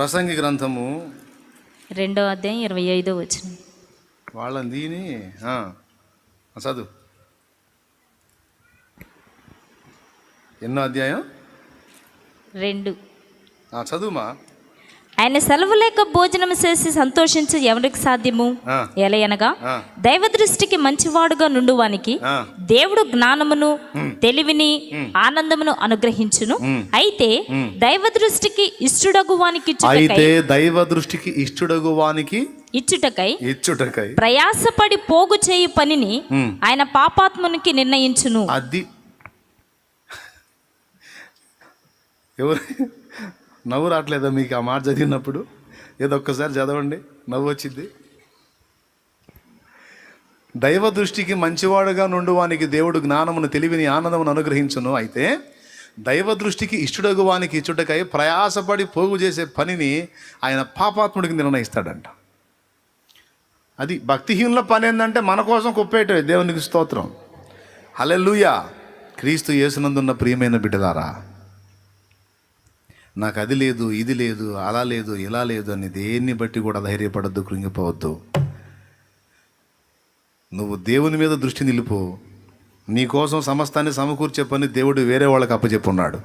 ప్రసంగి గ్రంథము రెండో అధ్యాయం ఇరవై ఐదో వచ్చిన వాళ్ళని దీని చదువు. ఎన్నో అధ్యాయం? రెండు. చదువుమా? ఆయన సెలవు లేక భోజనం చేసి సంతోషించి ఎవరికి సాధ్యము? ఎలయనగా. దైవ దృష్టికి మంచివాడుగా నుండువానికి ఆ. దేవుడు జ్ఞానమును తెలివిని ఆనందమును అనుగ్రహించును. అయితే దైవ దృష్టికి ఇష్టడగు వానికి అయితే దైవ దృష్టికి ఇష్టడగు వానికి ఇచ్చుటకై ఇచ్చుటకై ప్రయాసపడి పోగు చేయు పనిని. ఆయన పాపాత్మునికి నిర్ణయించును. అది ఎవరు? నవ్వు రావట్లేదా మీకు ఆ మాట చదివినప్పుడు? ఏదో ఒక్కసారి చదవండి. నవ్వు వచ్చింది. దైవ దృష్టికి మంచివాడుగా నుండి వానికి దేవుడు జ్ఞానమును తెలివిని ఆనందమును అనుగ్రహించును. అయితే దైవ దృష్టికి ఇష్టడగు వానికి ఇచ్చుటకై ప్రయాసపడి పోగు చేసే పనిని ఆయన పాపాత్ముడికి నిర్ణయిస్తాడంట. అది భక్తిహీనుల పని ఏంటంటే మన కోసం కుప్పేట దేవునికి స్తోత్రం. హలెలుయా క్రీస్తు యేసునందున్న ప్రియమైన బిడ్డలారా నాకు అది లేదు ఇది లేదు అలా లేదు ఇలా లేదు అని దేన్ని బట్టి కూడా ధైర్యపడద్దు కృంగిపోవద్దు. నువ్వు దేవుని మీద దృష్టి నిలుపు. నీకోసం సమస్తాన్ని సమకూర్చే పని దేవుడు వేరే వాళ్ళకి అప్పచెప్పున్నాడు.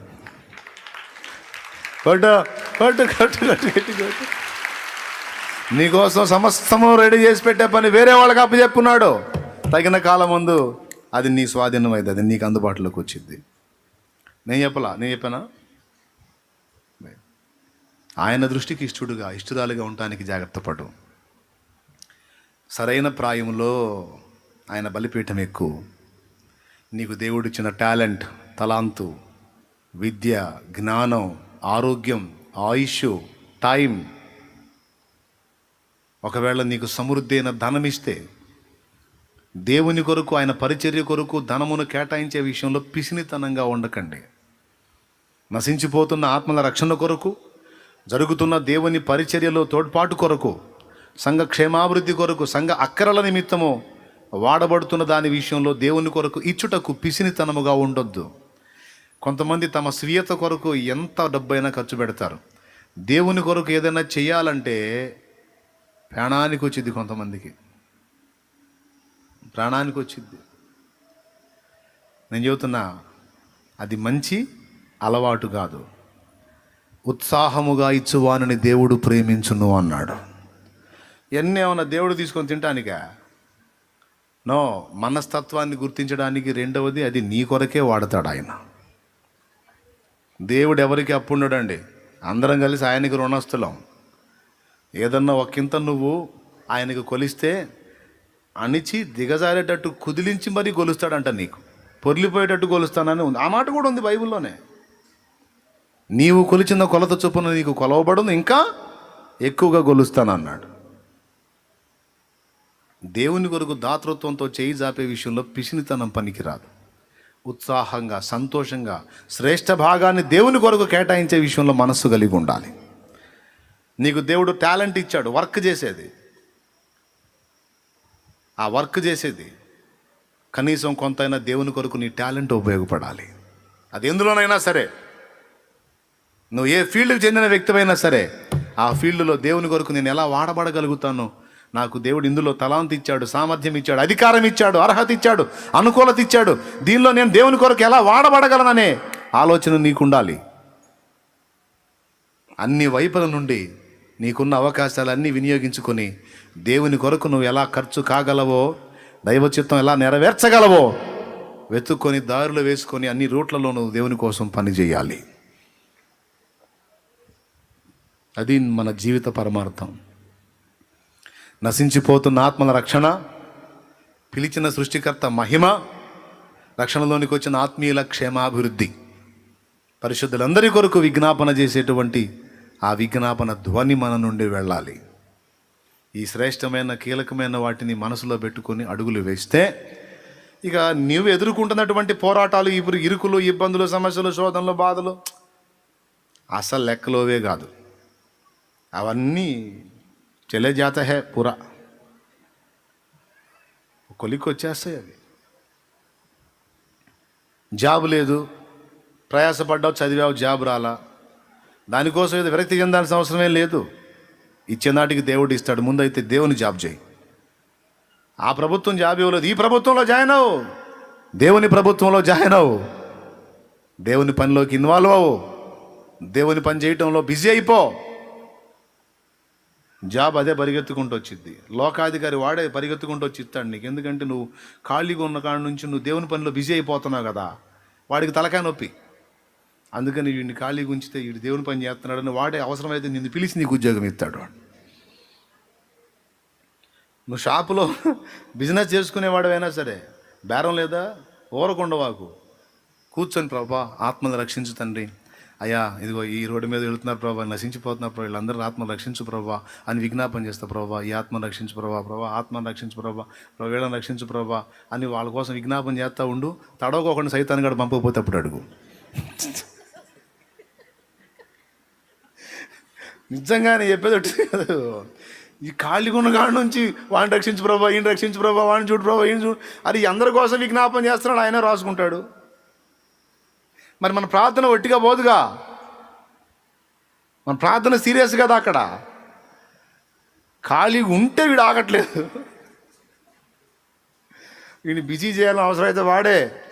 నీకోసం సమస్తము రెడీ చేసి పెట్టే పని వేరే వాళ్ళకి అప్పచెప్పున్నాడు. తగిన కాలం ముందు అది నీ స్వాధీనం అయితే అది నీకు అందుబాటులోకి వచ్చింది. నేను చెప్పలా నేను చెప్పానా? ఆయన దృష్టికి ఇష్టడుగా ఇష్టదాలుగా ఉండటానికి జాగ్రత్త పడు. సరైన ప్రాయంలో ఆయన బలిపీఠం ఎక్కువ నీకు దేవుడు ఇచ్చిన టాలెంట్ తలాంతు విద్య జ్ఞానం ఆరోగ్యం ఆయుష్ టైం ఒకవేళ నీకు సమృద్ధి అయిన ధనం ఇస్తే దేవుని కొరకు ఆయన పరిచర్య కొరకు ధనమును కేటాయించే విషయంలో పిసినితనంగా ఉండకండి. నశించిపోతున్న ఆత్మల రక్షణ కొరకు జరుగుతున్న దేవుని పరిచర్యలో తోడ్పాటు కొరకు సంఘ క్షేమాభివృద్ధి కొరకు సంఘ అక్కరల నిమిత్తము వాడబడుతున్న దాని విషయంలో దేవుని కొరకు ఇచ్చుటకు పిసినితనముగా ఉండొద్దు. కొంతమంది తమ స్వీయత కొరకు ఎంత డబ్బైనా ఖర్చు పెడతారు. దేవుని కొరకు ఏదైనా చేయాలంటే ప్రాణానికి వచ్చింది కొంతమందికి. ప్రాణానికి వచ్చింది నేను చెబుతున్నా అది మంచి అలవాటు కాదు. ఉత్సాహముగా ఇచ్చువానని దేవుడు ప్రేమించును అన్నాడు. ఎన్ని ఏమైనా దేవుడు తీసుకొని తింటానికా? నో మనస్తత్వాన్ని గుర్తించడానికి రెండవది అది నీ కొరకే వాడతాడు ఆయన. దేవుడు ఎవరికి అప్పుండడండి? అందరం కలిసి ఆయనకి రుణస్తులం ఏదన్నా ఒకంత నువ్వు ఆయనకు కొలిస్తే అణిచి దిగజారేటట్టు కుదిలించి మరీ కొలుస్తాడంట నీకు. పొర్లిపోయేటట్టు కొలుస్తానని ఉంది. ఆ మాట కూడా ఉంది బైబిల్లోనే. నీవు కొలిచిన కొలత చొప్పున నీకు కొలవబడును ఇంకా ఎక్కువగా కొలుస్తానన్నాడు దేవుని కొరకు దాతృత్వంతో చేయి జాపే విషయంలో పిసినితనం పనికిరాదు. ఉత్సాహంగా సంతోషంగా శ్రేష్ఠ భాగాన్ని దేవుని కొరకు కేటాయించే విషయంలో మనస్సు కలిగి ఉండాలి. నీకు దేవుడు టాలెంట్ ఇచ్చాడు వర్క్ చేసేది. ఆ వర్క్ చేసేది. కనీసం కొంతైనా దేవుని కొరకు నీ టాలెంట్ ఉపయోగపడాలి. అది ఎందులోనైనా సరే. నువ్వు ఏ ఫీల్డ్కి చెందిన వ్యక్తివైనా సరే ఆ ఫీల్డ్లో దేవుని కొరకు నేను ఎలా వాడబడగలుగుతాను నాకు దేవుడు ఇందులో తలాంత ఇచ్చాడు సామర్థ్యం ఇచ్చాడు అధికారం ఇచ్చాడు అర్హత ఇచ్చాడు అనుకూలత ఇచ్చాడు దీనిలో నేను దేవుని కొరకు ఎలా వాడబడగలననే ఆలోచన నీకుండాలి. అన్ని వైపుల నుండి నీకున్న అవకాశాలన్నీ వినియోగించుకొని దేవుని కొరకు నువ్వు ఎలా ఖర్చు కాగలవో దైవ చిత్తం ఎలా నెరవేర్చగలవో వెతుక్కొని దారులు వేసుకొని అన్ని రూట్లలో నువ్వు దేవుని కోసం పనిచేయాలి చేయాలి అది మన జీవిత పరమార్థం. నశించిపోతున్న ఆత్మల రక్షణ పిలిచిన సృష్టికర్త మహిమ రక్షణలోనికి వచ్చిన ఆత్మీయుల క్షేమాభివృద్ధి. పరిశుద్ధులందరి కొరకు విజ్ఞాపన చేసేటువంటి ఆ విజ్ఞాపన ధ్వని మన నుండి వెళ్ళాలి. ఈ శ్రేష్టమైన కీలకమైన వాటిని మనసులో పెట్టుకొని అడుగులు వేస్తే ఇక నీవు ఎదుర్కొంటున్నటువంటి పోరాటాలు ఇప్పుడు ఇరుకులు ఇబ్బందులు సమస్యలు శోధనలు బాధలు అసలు లెక్కలోవే కాదు. అవన్నీ చెలే జాత హే పురా. కొలికి వచ్చేస్తాయి అవి. జాబ్ లేదు ప్రయాసపడ్డావు చదివావు జాబ్ రాలా. దానికోసం ఏదో విరక్తి చెందాల్సిన అవసరమే లేదు. ఇచ్చేనాటికి దేవుడు ఇస్తాడు ముందైతే దేవుని జాబ్ చేయి. ఆ ప్రభుత్వం జాబ్ ఇవ్వలేదు ఈ ప్రభుత్వంలో జాయిన్ అవ్వు. దేవుని ప్రభుత్వంలో జాయిన్ అవ్వు. దేవుని పనిలోకి ఇన్వాల్వ్ అవ్వు. దేవుని పని చేయటంలో బిజీ అయిపో. జాబ్ అదే పరిగెత్తుకుంటూ వచ్చింది లోకాధికారి వాడే పరిగెత్తుకుంటూ వచ్చి ఇస్తాడు నీకు. ఎందుకంటే నువ్వు ఖాళీగా ఉన్న కాడ నుంచి నువ్వు దేవుని పనిలో బిజీ అయిపోతున్నావు కదా. వాడికి తలకాయ నొప్పి. అందుకని వీడిని ఖాళీగా ఉంచితే వీడు దేవుని పని చేస్తున్నాడని వాడే అవసరమైతే నిన్ను పిలిచి నీకు ఉద్యోగం ఇస్తాడు వాడు. నువ్వు షాపులో బిజినెస్ చేసుకునేవాడవైనా సరే బేరం లేదా? ఊరకుండవాకు కూర్చొని ప్రభా ఆత్మను రక్షించు తండ్రి. అయ్యా ఇదిగో ఈ రోడ్డు మీద వెళుతున్నారు ప్రభా నశించిపోతున్నారు ప్రభావ వీళ్ళందరూ ఆత్మను రక్షించు ప్రభా అని విజ్ఞాపన చేస్తా ప్రభా ఈ ఆత్మను రక్షించు ప్రభా ప్రభా ఆత్మను రక్షించు ప్రభా ప్రభా వీళ్ళని రక్షించు ప్రభా అని వాళ్ళ కోసం విజ్ఞాపన చేస్తూ ఉండు తడవకోకుండా సైతాన్ని కూడా పంపకపోతే అప్పుడు అడుగు. నిజంగానే చెప్పేది ఒకటి కాదు. ఈ ఖాళీగా ఉన్న కాడ నుంచి వాడిని రక్షించు ప్రభా ఈయన రక్షించు ప్రభా వాడిని చూడు ప్రభా ఈయన చూడు. అది అందరి కోసం విజ్ఞాపన చేస్తున్నాడు ఆయన రాసుకుంటాడు. మరి మన ప్రార్థన ఒట్టిగా పోదుగా? మన ప్రార్థన సీరియస్ కదా అక్కడ? ఖాళీగా ఉంటే వీడు ఆగట్లేదు. వీడిని బిజీ చేయాలని అవసరం అయితే వాడే.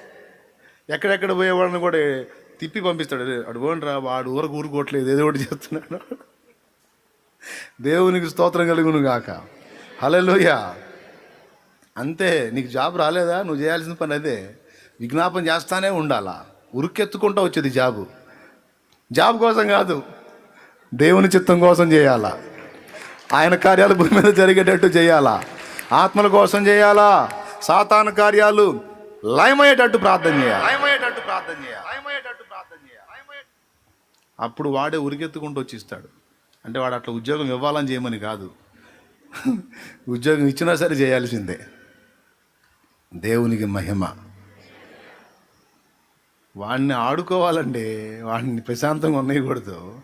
ఎక్కడెక్కడ పోయేవాడిని కూడా తిప్పి పంపిస్తాడు. అడుగోండి రా వాడు ఊరకు ఊరుకోవట్లేదు ఏదో ఒకటి చేస్తున్నాడు. దేవునికి స్తోత్రం కలుగును గాక. హలోయ అంతే నీకు జాబ్ రాలేదా? నువ్వు చేయాల్సిన పని అదే. విజ్ఞాపం చేస్తానే ఉండాలా? ఉరుకెత్తుకుంటూ వచ్చేది జాబు. జాబ్ కోసం కాదు దేవుని చిత్తం కోసం చేయాలా? ఆయన కార్యాలు భూమి మీద జరిగేటట్టు చేయాలా? ఆత్మల కోసం చేయాలా? సాతాను కార్యాలు లయమయ్యేటట్టు ప్రార్థన చేయాలి? లయమయ్యేటట్టు ప్రార్థన చేయాలి? లయమయ్యేటట్టు ప్రార్థన చేయాలి? అప్పుడు వాడే ఉరికెత్తుకుంటూ వచ్చి ఇస్తాడు అంటే వాడు అట్లా ఉద్యోగం ఇవ్వాలని చేయమని కాదు. ఉద్యోగం ఇచ్చినా సరే చేయాల్సిందే. దేవునికి మహిమ. వాడిని ఆడుకోవాలండి. వాడిని ప్రశాంతంగా ఉండకూడదు.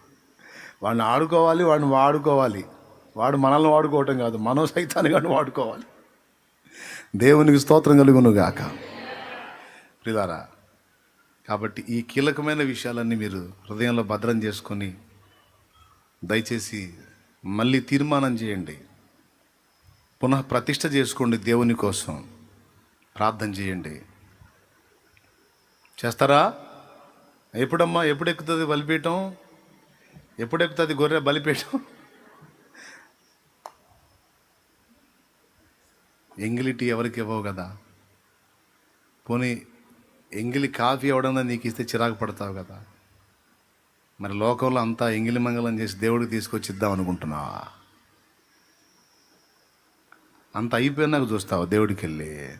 వాడిని ఆడుకోవాలి వాడిని వాడుకోవాలి. వాడు మనల్ని వాడుకోవటం కాదు మనం సైతాన్ని కానీ వాడుకోవాలి. దేవునికి స్తోత్రం కలుగును గాక. ప్రిలారా కాబట్టి ఈ కీలకమైన విషయాలన్నీ మీరు హృదయంలో భద్రం చేసుకొని దయచేసి మళ్ళీ తీర్మానం చేయండి. పునః ప్రతిష్ట చేసుకోండి దేవుని కోసం. ప్రార్థన చేయండి. చేస్తారా? ఎప్పుడమ్మా ఎప్పుడు ఎక్కుతుంది బలిపీయటం ఎప్పుడు ఎక్కుతుంది గొర్రె బలిపీఠం? ఎంగిలి టీ ఎవరికి ఇవ్వవు కదా. పోనీ ఎంగిలి కాఫీ ఎవడన్నా నీకు ఇస్తే చిరాకు పడతావు కదా. మరి లోకంలో అంతా ఎంగిలి మంగళం చేసి దేవుడికి తీసుకొచ్చి ఇద్దాం అనుకుంటున్నావా? అంత అయిపోయినాక చూస్తావు దేవుడికి వెళ్ళి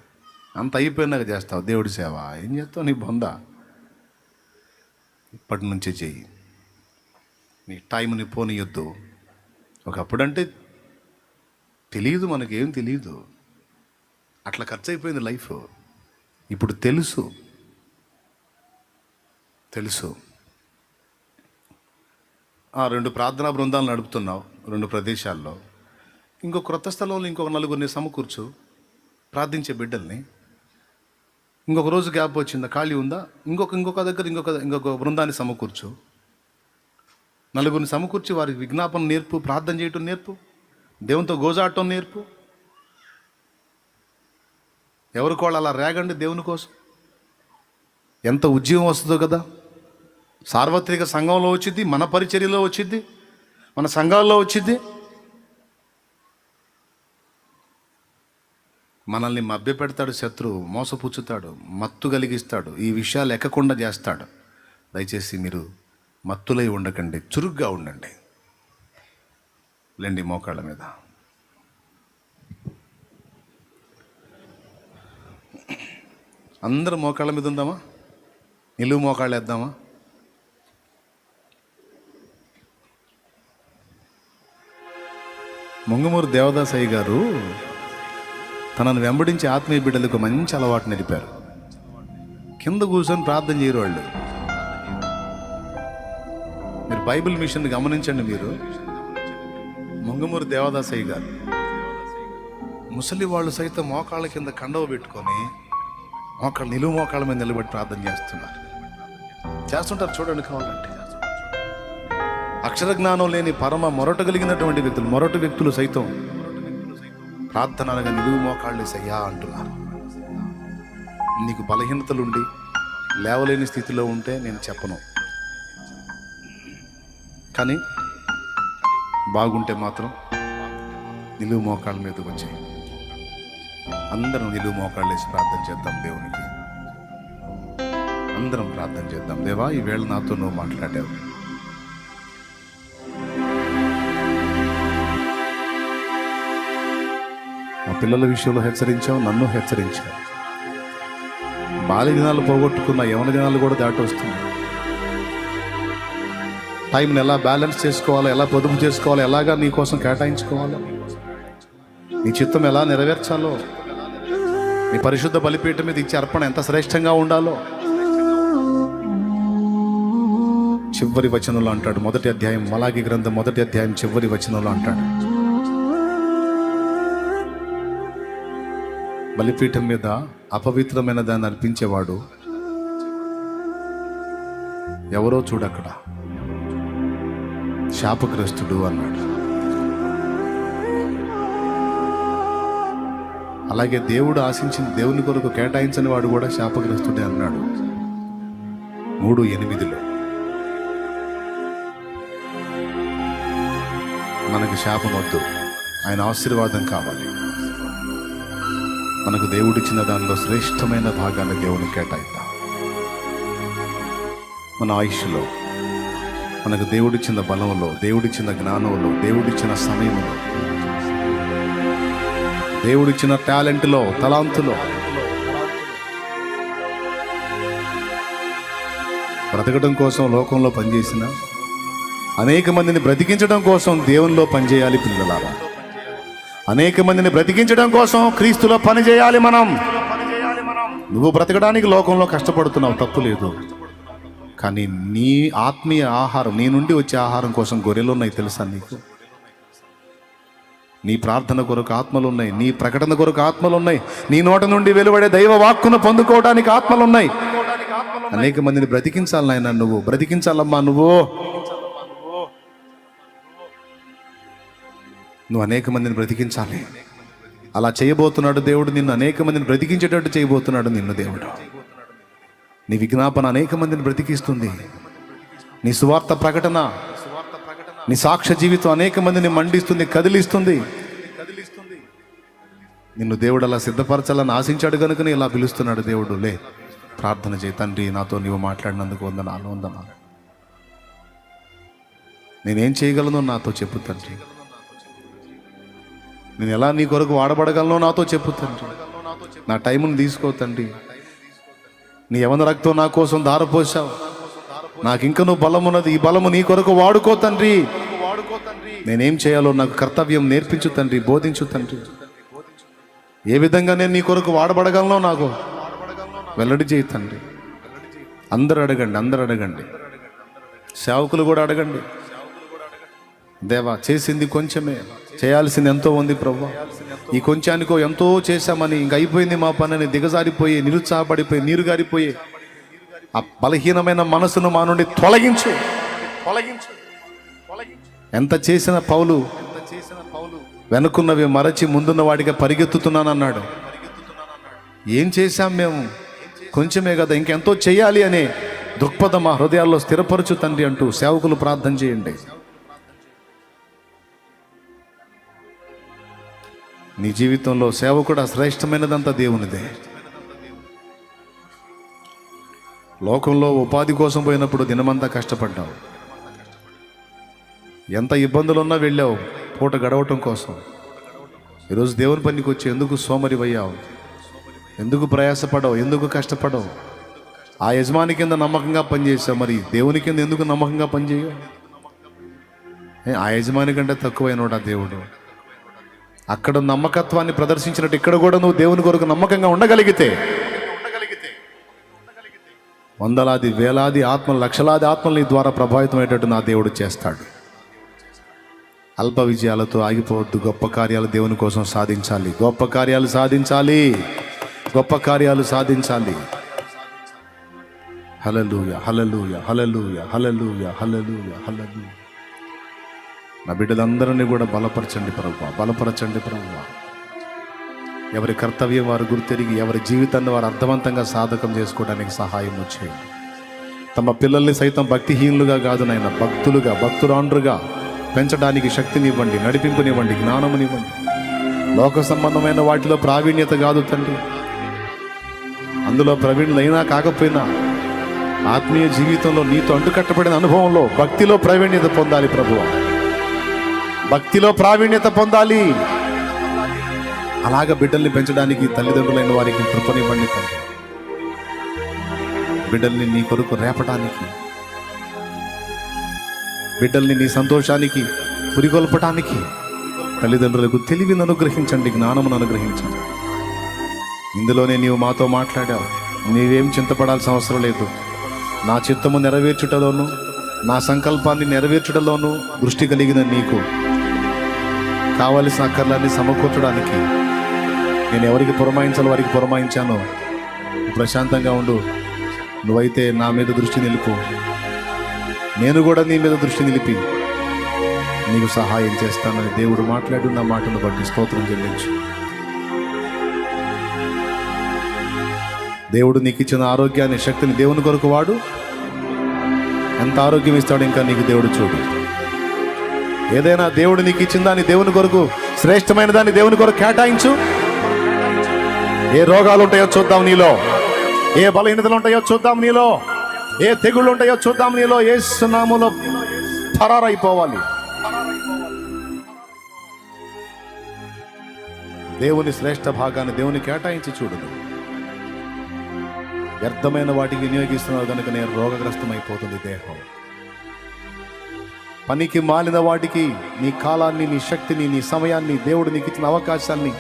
అంత అయిపోయినాక చేస్తావు. దేవుడి సేవ. ఏం చేస్తావు? నీ బొంద. ఇప్పటి నుంచే చెయ్యి. నీ టైంని పోనీయొద్దు. ఒకప్పుడంటే తెలియదు మనకేం తెలియదు అట్లా ఖర్చు అయిపోయింది లైఫ్. ఇప్పుడు తెలుసు. తెలుసు. ఆ, రెండు ప్రార్థనా బృందాలు నడుపుతున్నావు రెండు ప్రదేశాల్లో. ఇంకో క్రొత్త స్థలంలో ఇంకొక నలుగురిని సమకూర్చు. ప్రార్థించే బిడ్డల్ని. ఇంకొక రోజు గ్యాప్ వచ్చిందా? ఖాళీ ఉందా? ఇంకొక ఇంకొక దగ్గర ఇంకొక ఇంకొక బృందాన్ని సమకూర్చు. నలుగురిని సమకూర్చి వారికి విజ్ఞాపన నేర్పు ప్రార్థన చేయటం నేర్పు దేవునితో గోజాడటం నేర్పు. ఎవరికి వాళ్ళు అలా రేగండి దేవుని కోసం. ఎంత ఉద్యమం వస్తుందో కదా. సార్వత్రిక సంఘంలో వచ్చింది మన పరిచర్యలో వచ్చింది మన సంఘాల్లో వచ్చింది మనల్ని మభ్యపెడతాడు శత్రువు మోసపుచ్చుతాడు మత్తు కలిగిస్తాడు ఈ విషయాలు ఎక్కకుండా చేస్తాడు. దయచేసి మీరు మత్తులై ఉండకండి చురుగ్గా ఉండండి. లేండి మోకాళ్ళ మీద. అందరూ మోకాళ్ళ మీద ఉందామా? నిలువు మోకాళ్ళు వేద్దామా? ముంగమూరు దేవదాసయ్య గారు తనను వెంబడించి ఆత్మీయ బిడ్డలకు మంచి అలవాటు నేర్పారు. కింద కూర్చొని ప్రార్థన చేయరు వాళ్ళు మీరు బైబిల్ మిషన్ గమనించండి మీరు. ముంగమూరు దేవదాసయ్య గారు. ముసలి వాళ్ళు సైతం మోకాళ్ళ కింద కండవ పెట్టుకొని మోకాళ్ళ నిలువు మోకాళ్ళ మీద నిలబడి ప్రార్థన చేస్తున్నారు. చేస్తుంటారు చూడండి కావాలంటే. అక్షర జ్ఞానం లేని పరమ మొరట కలిగినటువంటి వ్యక్తులు మొరటి వ్యక్తులు సైతం ప్రార్థన అనగా నిలువు మోకాళ్ళేసయ్యా అంటున్నారు. నీకు బలహీనతలుండి లేవలేని స్థితిలో ఉంటే నేను చెప్పను. కానీ బాగుంటే మాత్రం నిలువు మోకాళ్ళ మీదకి వచ్చాయి. అందరం నిలువు మోకాళ్ళు వేసి ప్రార్థన చేద్దాం దేవునికి. అందరం ప్రార్థన చేద్దాం. దేవా ఈ వేళ నాతో నువ్వు మాట్లాడావు. పిల్లల విషయంలో హెచ్చరించావు నన్ను హెచ్చరించావు. బాల్య దినాలు పోగొట్టుకున్న యవన దినాలు కూడా దాటి వస్తుంది టైంని ఎలా బ్యాలెన్స్ చేసుకోవాలో ఎలా పొదుపు చేసుకోవాలో ఎలాగా నీ కోసం కేటాయించుకోవాలో? నీ చిత్తం ఎలా నెరవేర్చాలో? నీ పరిశుద్ధ బలిపీఠం మీద ఇచ్చే అర్పణ ఎంత శ్రేష్టంగా ఉండాలో? చివరి వచనంలో అంటాడు మొదటి అధ్యాయం మలాగి గ్రంథం మొదటి అధ్యాయం చివరి వచనంలో అంటాడు. బలిపీఠం మీద అపవిత్రమైన దాన్ని అర్పించేవాడు. ఎవరో చూడక్కడ శాపగ్రస్తుడు అన్నాడు. అలాగే దేవుడు ఆశించిన దేవుని కొరకు కేటాయించని వాడు కూడా శాపగ్రస్తుడే అన్నాడు. మూడు ఎనిమిదిలో. మనకి శాపం వద్దు. ఆయన ఆశీర్వాదం కావాలి. మనకు దేవుడిచ్చిన దానిలో శ్రేష్టమైన భాగాన్ని దేవుని కేటాయిద్దాం. మన ఆయుష్లో మనకు దేవుడిచ్చిన బలంలో దేవుడిచ్చిన జ్ఞానంలో దేవుడిచ్చిన సమయంలో దేవుడిచ్చిన టాలెంట్లో తలాంతులో బ్రతకడం కోసం లోకంలో పనిచేసిన అనేక మందిని బ్రతికించడం కోసం దేవునిలో పనిచేయాలి పిల్లలారా. అనేక మందిని బ్రతికించడం కోసం క్రీస్తులో పని చేయాలి మనం. నువ్వు బ్రతకడానికి లోకంలో కష్టపడుతున్నావు తప్పు లేదు. కానీ నీ ఆత్మీయ ఆహారం నీ నుండి వచ్చే ఆహారం కోసం గొర్రెలు ఉన్నాయి తెలుసా నీకు? నీ ప్రార్థన కొరకు ఆత్మలు ఉన్నాయి నీ ప్రకటన కొరకు ఆత్మలు ఉన్నాయి నీ నోట నుండి వెలువడే దైవ వాక్కును పొందుకోవడానికి ఆత్మలు ఉన్నాయి. అనేక మందిని బ్రతికించాలి నాయన నువ్వు బ్రతికించాలమ్మా నువ్వు. నువ్వు అనేక మందిని బ్రతికించాలి. అలా చేయబోతున్నాడు దేవుడు నిన్ను అనేక మందిని బ్రతికించేటట్టు చేయబోతున్నాడు నిన్ను దేవుడు. నీ విజ్ఞాపన అనేక మందిని బ్రతికిస్తుంది. నీ సువార్త ప్రకటన నీ సాక్ష్య జీవితం అనేక మందిని మండిస్తుంది కదిలిస్తుంది. నిన్ను దేవుడు అలా సిద్ధపరచాలని ఆశించాడు కనుకనే ఇలా పిలుస్తున్నాడు దేవుడు లే ప్రార్థన చేయి తండ్రి నాతో నీవు మాట్లాడినందుకు వందనాలు వందనాలు. నేనేం చేయగలను నాతో చెప్పు తండ్రి. నేను ఎలా నీ కొరకు వాడబడగలనో నాతో చెప్పు తండ్రి. నా టైంను తీసుకో తండ్రి. నీ యవన రక్తం నా కోసం దారపోసావు నాకు ఇంకా నువ్వు బలం ఉన్నది ఈ బలము నీ కొరకు వాడుకో తండ్రి. నేనేం చేయాలో నాకు కర్తవ్యం నేర్పించు తండ్రి బోధించు తండ్రి. ఏ విధంగా నేను నీ కొరకు వాడబడగలనో నాకు వెల్లడి చేయి తండ్రి. అందరూ అడగండి అందరు అడగండి. సేవకులు కూడా అడగండి. దేవా చేసింది కొంచెమే. చేయాల్సింది ఎంతో ఉంది ప్రభు. ఈ కొంచానికో ఎంతో చేశామని ఇంక అయిపోయింది మా పనిని దిగజారిపోయి నిరుత్సాహపడిపోయి నీరు గారిపోయి ఆ బలహీనమైన మనసును మా నుండి తొలగించు. తొలగించు. ఎంత చేసిన పౌలు వెనుకున్నవి మరచి ముందున్న వాడిగా పరిగెత్తుతున్నానన్నాడు. ఏం చేశాం మేము? కొంచెమే కదా ఇంకెంతో చేయాలి అనే దృక్పథం మా హృదయాల్లో స్థిరపరచు తండ్రి అంటూ సేవకులు ప్రార్థన చేయండి. నీ జీవితంలో సేవ కూడా శ్రేష్టమైనదంతా దేవునిదే. లోకంలో ఉపాధి కోసం పోయినప్పుడు దినమంతా కష్టపడ్డావు. ఎంత ఇబ్బందులున్నా వెళ్ళావు పూట గడవటం కోసం. ఈరోజు దేవుని పనికి వచ్చి ఎందుకు సోమరివయ్యావు? ఎందుకు ప్రయాసపడవు ఎందుకు కష్టపడవు ఆ యజమాని కింద నమ్మకంగా పనిచేసావు మరి దేవుని కింద ఎందుకు నమ్మకంగా పనిచేయవు? ఏ, ఆ యజమాని కంటే తక్కువైనోడా దేవుడు? అక్కడ నమ్మకత్వాన్ని ప్రదర్శించినట్టు ఇక్కడ కూడా నువ్వు దేవుని కొరకు నమ్మకంగా ఉండగలిగితే. వందలాది వేలాది ఆత్మలు లక్షలాది ఆత్మలు నీ ద్వారా ప్రభావితమయ్యేటట్టు నా దేవుడు చేస్తాడు. అల్ప విజయాలతో ఆగిపోవద్దు. గొప్ప కార్యాలు దేవుని కోసం సాధించాలి. గొప్ప కార్యాలు సాధించాలి. గొప్ప కార్యాలు సాధించాలి. హలలుయ హలలుయ హలలుయ హలలుయ హలలుయ హలలుయ నా బిడ్డలందరినీ కూడా బలపరచండి ప్రభు బలపరచండి ప్రభు ఎవరి కర్తవ్యం వారు గుర్తెరిగి ఎవరి జీవితాన్ని వారు అర్థవంతంగా సాధకం చేసుకోవడానికి సహాయం వచ్చేయండి తమ పిల్లల్ని సైతం భక్తిహీనులుగా కాదు నాయన భక్తులుగా భక్తురాండ్రుగా పెంచడానికి శక్తినివ్వండి నడిపింపునివ్వండి జ్ఞానమునివ్వండి. లోక సంబంధమైన వాటిలో ప్రావీణ్యత కాదు తండ్రి. అందులో ప్రవీణులైనా కాకపోయినా ఆత్మీయ జీవితంలో నీతో అంటుకట్టబడిన అనుభవంలో భక్తిలో ప్రావీణ్యత పొందాలి ప్రభువ. భక్తిలో ప్రావీణ్యత పొందాలి. అలాగ బిడ్డల్ని పెంచడానికి తల్లిదండ్రులైన వారికి కృపనివ్వండి తండ్రి. బిడ్డల్ని నీ కొరకు రేపటానికి బిడ్డల్ని నీ సంతోషానికి పురిగొల్పటానికి తల్లిదండ్రులకు తెలివిని అనుగ్రహించండి జ్ఞానమును అనుగ్రహించండి. ఇందులోనే నీవు మాతో మాట్లాడావు. నీవేం చింతపడాల్సిన అవసరం లేదు. నా చిత్తము నెరవేర్చుటలోను నా సంకల్పాన్ని నెరవేర్చుటలోను దృష్టి కలిగిన నీకు కావలసిన అక్కర్లన్నీ సమకూర్చడానికి నేను ఎవరికి పురమాయించాలో వారికి పురమాయించాను. ప్రశాంతంగా ఉండు. నువ్వైతే నా మీద దృష్టి నిలుపు. నేను కూడా నీ మీద దృష్టి నిలిపి నీకు సహాయం చేస్తానని దేవుడు మాట్లాడున్న మాటను బట్టి స్తోత్రం చెల్లించు. దేవుడు నీకు ఇచ్చిన ఆరోగ్యాన్ని శక్తిని దేవుని కొరకు వాడు. ఎంత ఆరోగ్యం ఇస్తాడు ఇంకా నీకు దేవుడు చూడు. ఏదైనా దేవుడు నీకు ఇచ్చిన దాన్ని దేవుని కొరకు శ్రేష్టమైన దాన్ని దేవుని కొరకు కేటాయించు. ఏ రోగాలు ఉంటాయో చూద్దాం నీలో. ఏ బలహీనతలు ఉంటాయో చూద్దాం నీలో. ఏ తెగుళ్ళు ఉంటాయో చూద్దాం నీలో. ఏ సునాములో పరారైపోవాలి. దేవుని శ్రేష్ఠ భాగాన్ని దేవుని కేటాయించి చూడదు వ్యర్థమైన వాటికి వినియోగిస్తున్నావు కనుక నేను రోగగ్రస్తమైపోతుంది దేహం. పనికి మాలిన వాటికి నీ కాలాన్ని నీ శక్తిని నీ సమయాన్ని దేవుడు నీకు ఇచ్చిన అవకాశాన్ని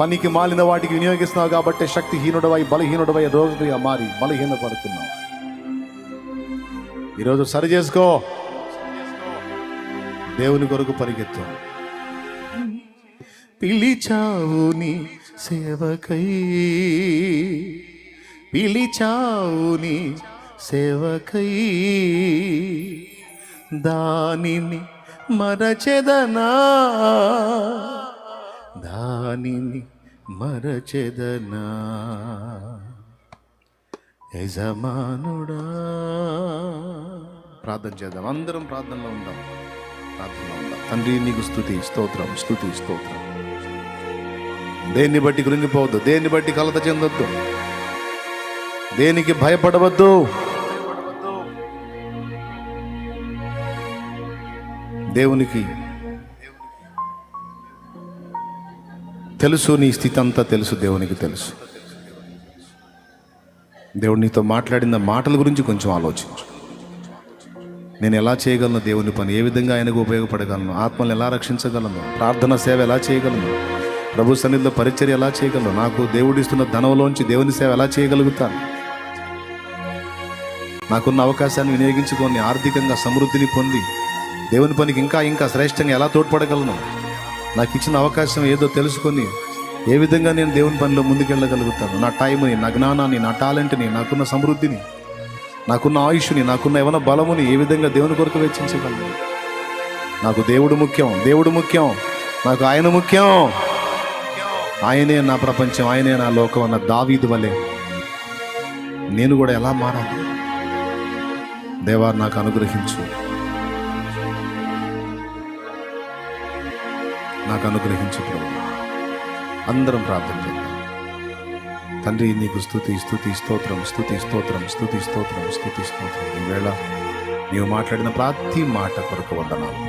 పనికి మాలిన వాటికి వినియోగిస్తున్నావు కాబట్టి శక్తిహీనుడవై బలహీనుడవై రోగిగా మారి బలహీనపడుతున్నావు. ఈరోజు సరి చేసుకో. దేవుని కొరకు పరిగెత్తు. పిలిచావు నీ సేవకై పిలిచావు నీ సేవకై. దానిని మరచెదనా? దానిని మరచెదనా? యజమానుడా? ప్రార్థన చేద్దాం. అందరం ప్రార్థనలో ఉందాం. ప్రార్థనలో ఉందాం. తండ్రి నీకు స్థుతి స్తోత్రం స్థుతి స్తోత్రం. దేన్ని బట్టి కృంగిపోవద్దు? దేన్ని బట్టి కలత చెందొద్దు? దేనికి భయపడవద్దు? దేవునికి తెలుసు నీ స్థితి అంతా తెలుసు దేవునికి తెలుసు. దేవుడు నీతో మాట్లాడిన మాటల గురించి కొంచెం ఆలోచించు. నేను ఎలా చేయగలను దేవుని పని? ఏ విధంగా ఆయనకు ఉపయోగపడగలను? ఆత్మలు ఎలా రక్షించగలను? ప్రార్థన సేవ ఎలా చేయగలను? ప్రభు సన్నిధిలో పరిచర్య ఎలా చేయగలను? నాకు దేవుడిస్తున్న ధనంలోంచి దేవుని సేవ ఎలా చేయగలుగుతాను? నాకున్న అవకాశాన్ని వినియోగించుకొని ఆర్థికంగా సమృద్ధిని పొంది దేవుని పనికి ఇంకా ఇంకా శ్రేష్టంగా ఎలా తోడ్పడగలను? నాకు ఇచ్చిన అవకాశం ఏదో తెలుసుకొని ఏ విధంగా నేను దేవుని పనిలో ముందుకెళ్ళగలుగుతాను? నా టైంని నా జ్ఞానాన్ని నా టాలెంట్ని నాకున్న సమృద్ధిని నాకున్న ఆయుష్ని నాకున్న ఏమైనా బలముని ఏ విధంగా దేవుని కొరకు వెచ్చించగలను? నాకు దేవుడు ముఖ్యం దేవుడు ముఖ్యం నాకు ఆయన ముఖ్యం. ఆయనే నా ప్రపంచం ఆయనే నా లోకం అన్న దావీదు వలె నేను కూడా ఎలా మారాలి? దేవా నాకు అనుగ్రహించు. నాకు అనుగ్రహించు ప్రభు. అందరం ప్రార్థన చేద్దాం. తండ్రి నీకు స్థుతి స్థుతి స్తోత్రం స్థుతి స్తోత్రం స్థుతి స్తోత్రం స్థుతి స్తోత్రం. ఈవేళ నీవు మాట్లాడిన ప్రతి మాట కొరకు వందనాలు.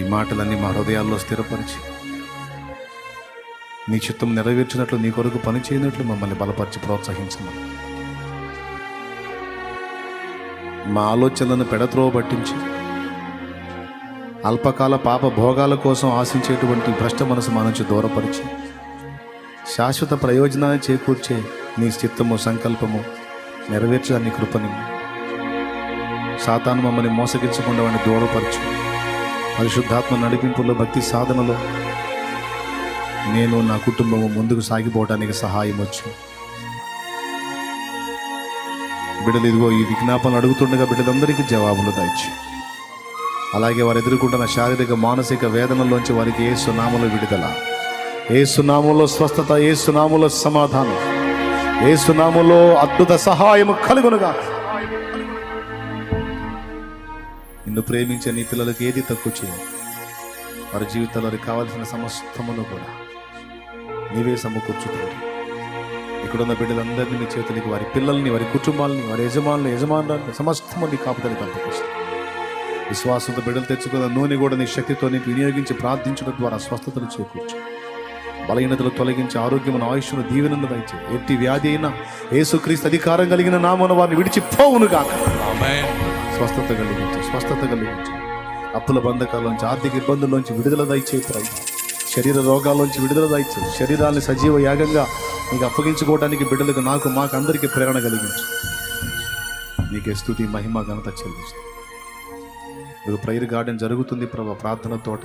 ఈ మాటలన్నీ మా హృదయాల్లో స్థిరపరిచి నీ చిత్తం నెరవేర్చినట్లు నీ కొరకు పని చేయనట్లు మమ్మల్ని బలపరిచి ప్రోత్సహించమని. మా ఆలోచనలను పెడత్రోవ పట్టించి అల్పకాల పాప భోగాల కోసం ఆశించేటువంటి భ్రష్ట మనసు మన నుంచి దూరపరిచి శాశ్వత ప్రయోజనాన్ని చేకూర్చే నీ చిత్తము సంకల్పము నెరవేర్చడాన్ని కృపని. సాతాను మమ్మల్ని మోసగించకుండా వాడిని దూరపరచు. పరిశుద్ధాత్మ నడిపింపులో భక్తి సాధనలో నేను నా కుటుంబము ముందుకు సాగిపోవడానికి సహాయం వచ్చు. బిడ్డలు ఇదిగో ఈ విజ్ఞాపనలు అడుగుతుండగా బిడ్డలందరికీ జవాబులు దాయిచ్చు. అలాగే వారు ఎదుర్కొంటున్న శారీరక మానసిక వేదనల్లోంచి వారికి ఏ సునామలో విడుదల. ఏ సునామంలో స్వస్థత ఏ సునామంలో సమాధానం. ఏ సునామంలో అద్భుత సహాయము కలుగునుగా నిన్ను ప్రేమించే నీ పిల్లలకు ఏది తక్కువ చేయవు వారి జీవితంలో కావాల్సిన సమస్తమును కూడా నీవే సమకూర్చుతుంది ఇక్కడున్న బిడ్డలందరినీ నీ చేతులకి వారి పిల్లల్ని వారి కుటుంబాలని వారి యజమానులు యజమానులను సమస్తము నీ కాపుదలి విశ్వాసంతో బిడ్డలు తెచ్చుకున్న నూనె కూడా నీ శక్తితో నీకు వినియోగించి ప్రార్థించడం ద్వారా స్వస్థతను చేకూర్చు. బలహీనతలు తొలగించి ఆరోగ్యమును ఆయుష్ను దీవెనను దయచే. ఎట్టి వ్యాధి అయినా యేసుక్రీస్తు అధికారం కలిగిన నామను వారిని విడిచిపోవును కాక స్వస్థత కలిగించు స్వస్థత కలిగించు. అప్పుల బంధకాల్లోంచి ఆర్థిక ఇబ్బందుల్లోంచి విడుదల దయచే ప్రభు. శరీర రోగాల్లోంచి విడుదల దయచే. శరీరాన్ని సజీవ యాగంగా నీకు అప్పగించుకోవడానికి బిడ్డలకు నాకు మాకు అందరికీ ప్రేరణ కలిగించు. నీకే స్థుతి మహిమ ఘనత చెల్లిస్తూ మీకు ప్రైర్ గార్డెన్ జరుగుతుంది ప్రభా ప్రార్థన తోట.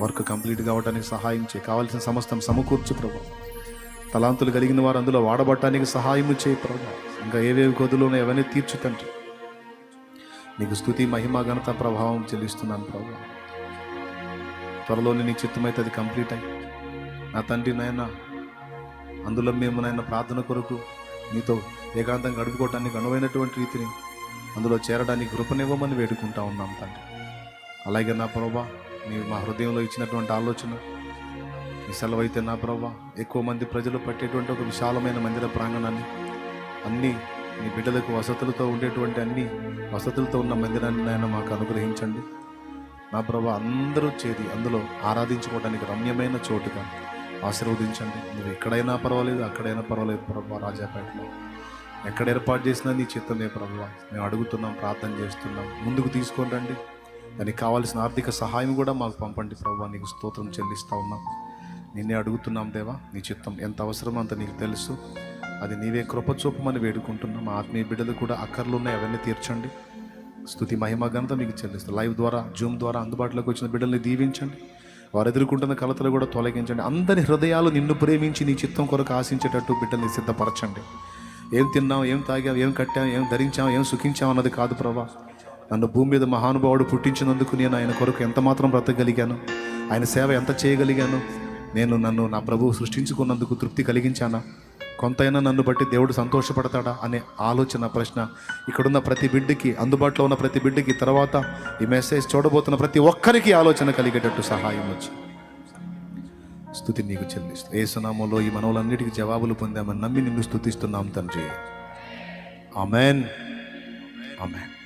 వర్క్ కంప్లీట్ కావడానికి సహాయం చేయి. కావాల్సిన సమస్తం సమకూర్చు ప్రభా. తలాంతులు కలిగిన వారు అందులో వాడబట్టడానికి సహాయం చేయి ప్రభా. ఇంకా ఏవేవి గదులోనే అవన్నీ తీర్చు తండ్రి. నీకు స్థుతి మహిమ ఘనత ప్రభావం చెల్లిస్తున్నాను ప్రభా. త్వరలోనే నీ చిత్తమైతే అది కంప్లీట్ అయ్యి. నా తండ్రి నాయన అందులో మేము నాయన ప్రార్థన కొరకు నీతో ఏకాంతం గడుపుకోవటానికి అనువైనటువంటి రీతిని అందులో చేరడానికి కృపనివ్వమని వేడుకుంటా ఉన్నాం తండ్రి. అలాగే నా ప్రభా నీ మా హృదయంలో ఇచ్చినటువంటి ఆలోచన నీ సెలవైతే నా ప్రభా ఎక్కువ మంది ప్రజలు పట్టేటువంటి ఒక విశాలమైన మందిర ప్రాంగణాన్ని అన్నీ నీ బిడ్డలకు వసతులతో ఉండేటువంటి అన్ని వసతులతో ఉన్న మందిరాన్ని నాయన మాకు అనుగ్రహించండి. నా ప్రభా అందరూ చేరి అందులో ఆరాధించుకోవడానికి రమ్యమైన చోటుగా ఆశీర్వదించండి. నువ్వు ఎక్కడైనా పర్వాలేదు అక్కడైనా పర్వాలేదు ప్రభా రాజాపేటలో. ఎక్కడ ఏర్పాటు చేసినా నీ చిత్తమే ప్రభు మేము అడుగుతున్నాం ప్రార్థన చేస్తున్నాం. ముందుకు తీసుకొని రండి. దానికి కావాల్సిన ఆర్థిక సహాయం కూడా మాకు పంపండి ప్రభు. నీకు స్తోత్రం చెల్లిస్తా ఉన్నాం. నిన్నే అడుగుతున్నాం దేవా నీ చిత్తం ఎంత అవసరమో అంత నీకు తెలుసు. అది నీవే కృప చూపమని వేడుకుంటున్నాం. మా ఆత్మీయ బిడ్డలు కూడా అక్కర్లు ఉన్నాయి అవన్నీ తీర్చండి. స్థుతి మహిమ ఘనత మీకు చెల్లిస్తాం. లైవ్ ద్వారా జూమ్ ద్వారా అందుబాటులోకి వచ్చిన బిడ్డల్ని దీవించండి. వారు ఎదుర్కొంటున్న కలతలు కూడా తొలగించండి. అందరి హృదయాలు నిన్ను ప్రేమించి నీ చిత్తం కొరకు ఆశించేటట్టు బిడ్డల్ని సిద్ధపరచండి. ఏం తిన్నాం ఏం తాగాం ఏం కట్టాం ఏం ధరించాం ఏం సుఖించాం అన్నది కాదు ప్రభా. నన్ను భూమి మీద మహానుభావుడు పుట్టించినందుకు నేను ఆయన కొరకు ఎంత మాత్రం బ్రతకగలిగాను? ఆయన సేవ ఎంత చేయగలిగాను? నేను నన్ను నా ప్రభువు సృష్టించుకున్నందుకు తృప్తి కలిగించానా? కొంతైనా నన్ను బట్టి దేవుడు సంతోషపడతాడా అనే ఆలోచన ప్రశ్న. ఇక్కడున్న ప్రతి బిడ్డకి అందుబాటులో ఉన్న ప్రతి బిడ్డకి తర్వాత ఈ మెసేజ్ చూడబోతున్న ప్రతి ఒక్కరికి ఆలోచన కలిగేటట్టు సహాయం వచ్చి. స్థుతి నీకు చెల్లిస్తూ. ఏసునామంలో ఈ మనవులన్నిటికీ జవాబులు పొందామని నమ్మి నిన్ను స్థుతిస్తున్నాం తండ్రి. Amen amen